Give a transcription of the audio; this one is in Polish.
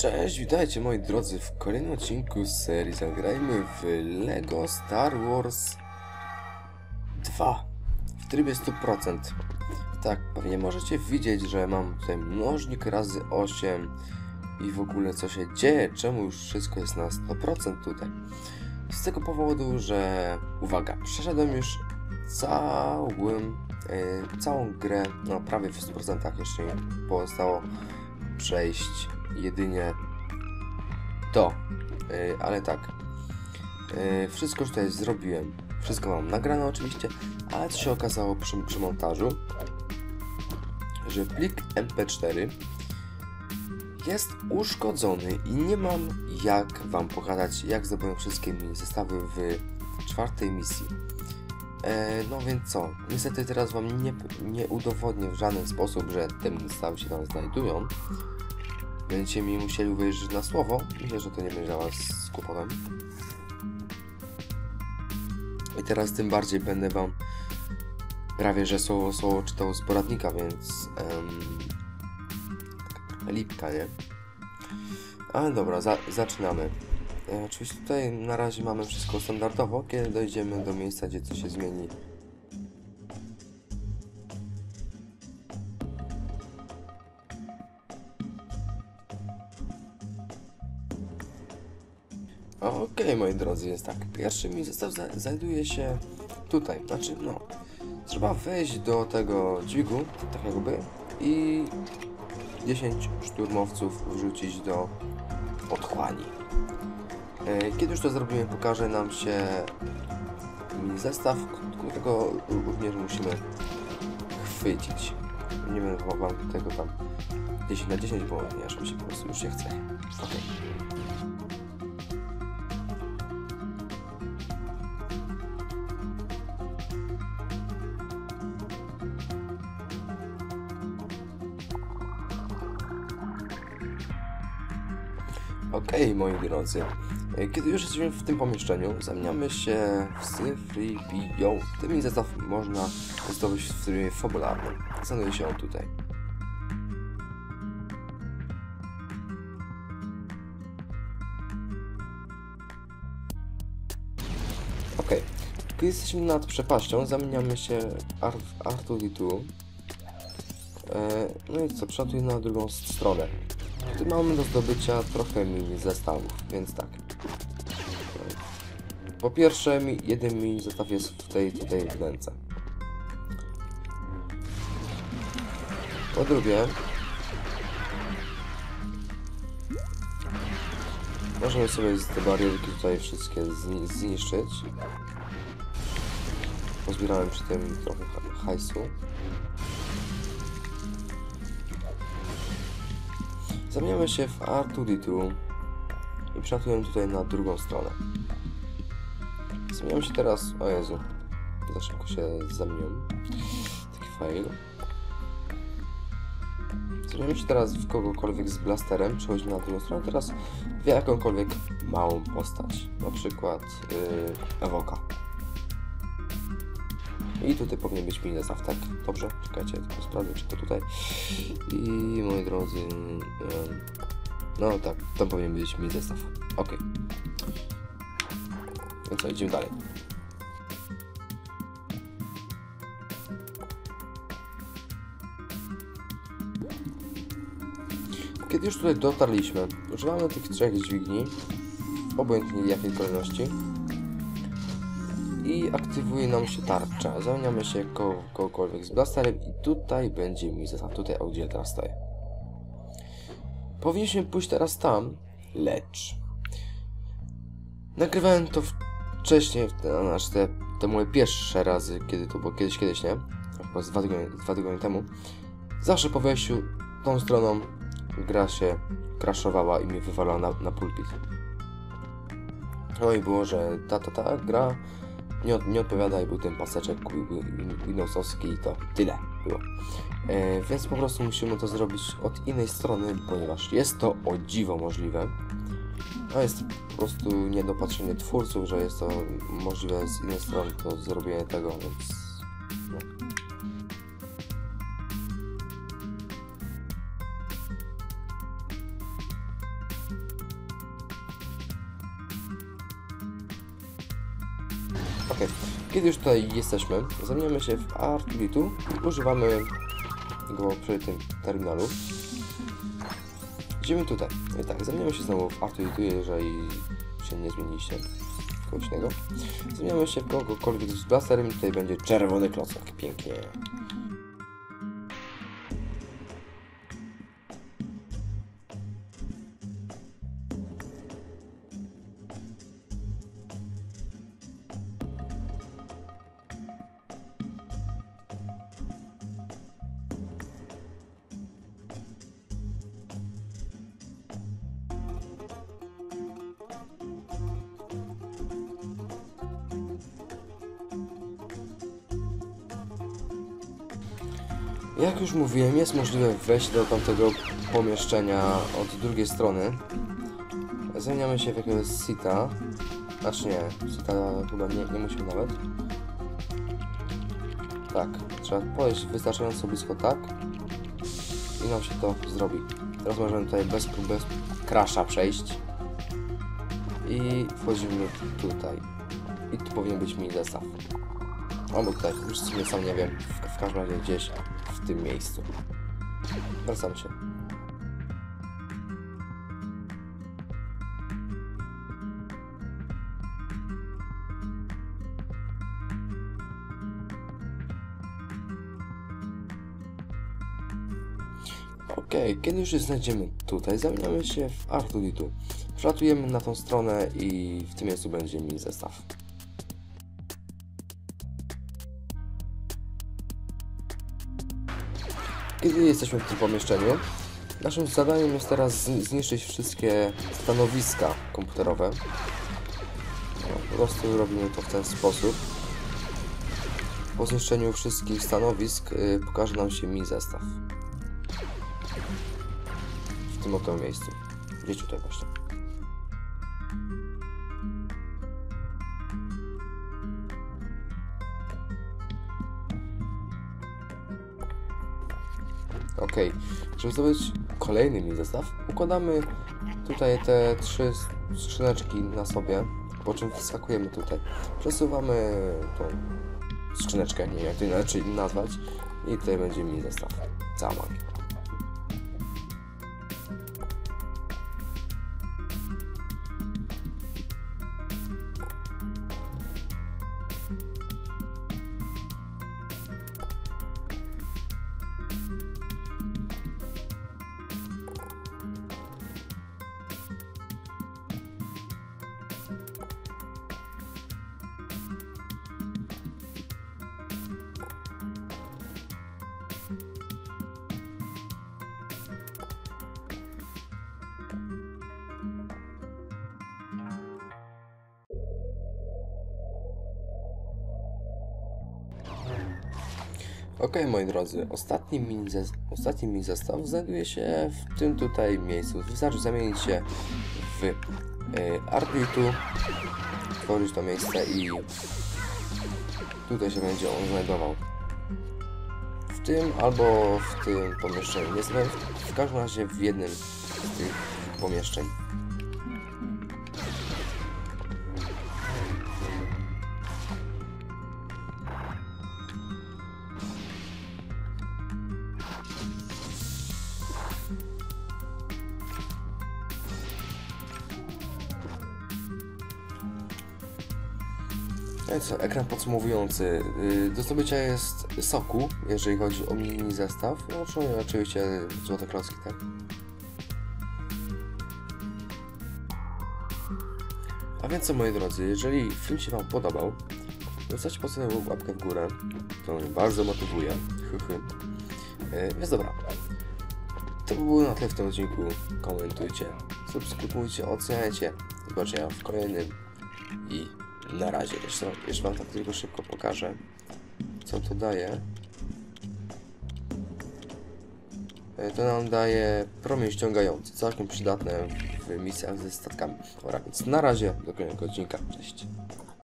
Cześć, witajcie moi drodzy w kolejnym odcinku serii Zagrajmy w LEGO Star Wars 2 w trybie 100%. Tak, pewnie możecie widzieć, że mam tutaj mnożnik razy 8 i w ogóle co się dzieje, czemu już wszystko jest na 100% tutaj. Z tego powodu, że uwaga, przeszedłem już całym, e, całą grę, no prawie w 100% jeszcze mi pozostało przejść jedynie to. Yy, ale tak. Yy, wszystko już tutaj zrobiłem. Wszystko mam nagrane oczywiście, ale co się okazało przy, przy montażu, że plik MP4 jest uszkodzony i nie mam jak Wam pokazać, jak zdobyłem wszystkie zestawy w czwartej misji. E, no więc co, niestety teraz Wam nie, nie udowodnię w żaden sposób, że te zestawy się tam znajdują. Będziecie mi musieli uwierzyć na słowo. Myślę, że to nie będzie dla Was z kłopotem. I teraz tym bardziej będę Wam prawie, że słowo słowo czytał z poradnika, więc um, lipka, nie? Ale dobra, za, zaczynamy. E, oczywiście tutaj na razie mamy wszystko standardowo. Kiedy dojdziemy do miejsca, gdzie coś się zmieni, Okej, okay, moi drodzy, jest tak. Pierwszy mi zestaw znajduje się tutaj. Znaczy, no, trzeba wejść do tego dźwigu, tak jakby, i 10 szturmowców wrzucić do otchłani. E, kiedy już to zrobimy, pokaże nam się zestaw, którego również musimy chwycić. Nie wiem, wam tego tam 10 na 10, bo nie, aż mi się po prostu już się chce. Okay. Okej, okay, moi drodzy, e, kiedy już jesteśmy w tym pomieszczeniu, zamieniamy się w Cyfribio. Tym zestaw można testować w trybie fabularnym. Znajduje się on tutaj. Ok, kiedy jesteśmy nad przepaścią, zamieniamy się w Artuditu. E, no i co, przelatuje na drugą stronę. Tu mamy do zdobycia trochę mini zestawów, więc tak. Po pierwsze, jeden mini zestaw jest w tej tutaj wnęce. Po drugie, możemy sobie te barierki tutaj wszystkie zniszczyć. Pozbierałem przy tym trochę hajsu. Zamieniamy się w R2D2 i przelatujemy tutaj na drugą stronę. Zamieniamy się teraz... O Jezu, za szybko się zamieniłem. Taki fail. Zamieniamy się teraz w kogokolwiek z blasterem, przechodzimy na drugą stronę, teraz w jakąkolwiek małą postać, na przykład yy, Ewoka. I tutaj powinien być mini zestaw, tak? Dobrze? Czekajcie, tylko sprawdzę, czy to tutaj. I moi drodzy, no tak, to powinien być mini zestaw. Ok. No co, idziemy dalej. Kiedy już tutaj dotarliśmy, używamy tych trzech dźwigni, obojętnie jakiej kolejności i aktywuje nam się tarcza. Zamieniamy się ko kogokolwiek z blasterem i tutaj będzie mi zestaw, tutaj o gdzie teraz stoję. Powinniśmy pójść teraz tam, lecz nagrywałem to wcześniej, znaczy te, te moje pierwsze razy, kiedy to było kiedyś, kiedyś, nie? Chyba dwa tygodnie, dwa tygodnie temu. Zawsze po wejściu tą stroną gra się crashowała i mnie wywalała na, na pulpit. No i było, że ta, ta, ta gra nie, nie odpowiada i był ten paseczek Windowsowski i to tyle było. E, więc po prostu musimy to zrobić od innej strony, ponieważ jest to o dziwo możliwe. A jest po prostu niedopatrzenie twórców, że jest to możliwe z innej strony to zrobienie tego, więc... Okej, kiedy już tutaj jesteśmy, zamieniamy się w Artbitu, używamy go przy tym terminalu. Idziemy tutaj. I tak, zamieniamy się znowu w Artbitu, jeżeli się nie zmieniliście kogoś innego. Zamieniamy się w kogokolwiek z blasterem i tutaj będzie czerwony klocek. Pięknie. Jak już mówiłem, jest możliwe wejść do tamtego pomieszczenia od drugiej strony. Zamieniamy się w jakiegoś sita. Znaczy nie, sita chyba nie, nie musimy nawet. Tak, trzeba podejść wystarczająco blisko tak i nam się to zrobi. Teraz możemy tutaj bez, bez crasha przejść i wchodzimy tutaj. I tu powinien być mi zestaw. Albo tutaj, już w sumie sam nie wiem, w, w każdym razie gdzieś w tym miejscu. Wracam się. Okej, kiedy już się znajdziemy tutaj, zamieniamy się w Artuditu. Przelatujemy na tą stronę i w tym miejscu będzie mi zestaw. Kiedy jesteśmy w tym pomieszczeniu, naszym zadaniem jest teraz zni- zniszczyć wszystkie stanowiska komputerowe. No, po prostu robimy to w ten sposób. Po zniszczeniu wszystkich stanowisk y, pokaże nam się mi zestaw. W tym oto miejscu. Gdzieś tutaj właśnie. Ok, żeby zdobyć kolejny mi zestaw, układamy tutaj te trzy skrzyneczki na sobie, po czym wskakujemy tutaj. Przesuwamy tą skrzyneczkę, nie wiem jak to inaczej nazwać, i tutaj będzie mi zestaw. Cała magia. Ok, moi drodzy, ostatni mi, zes- ostatni mi zestaw znajduje się w tym tutaj miejscu. Wystarczy zamienić się w y, Artbitu, tworzyć to miejsce i tutaj się będzie on znajdował. W tym albo w tym pomieszczeniu. Jest w, w każdym razie w jednym z tych pomieszczeń. No i co, ekran podsumowujący. Yy, Do zdobycia jest soku, jeżeli chodzi o mini zestaw. No czy oczywiście złote klocki, tak? A więc co moi drodzy, jeżeli film się Wam podobał, zostawcie pod sobie łapkę w górę. To mnie bardzo motywuje. Hychy. Yy, Więc dobra. To by było na tyle w tym odcinku. Komentujcie, subskrybujcie, oceniajcie. Zobaczenia w kolejnym i na razie. Jeszcze, jeszcze Wam tak tylko szybko pokażę, co to daje. E, To nam daje promień ściągający, całkiem przydatne w misjach ze statkami. Dobra, więc na razie, do kolejnego odcinka. Cześć.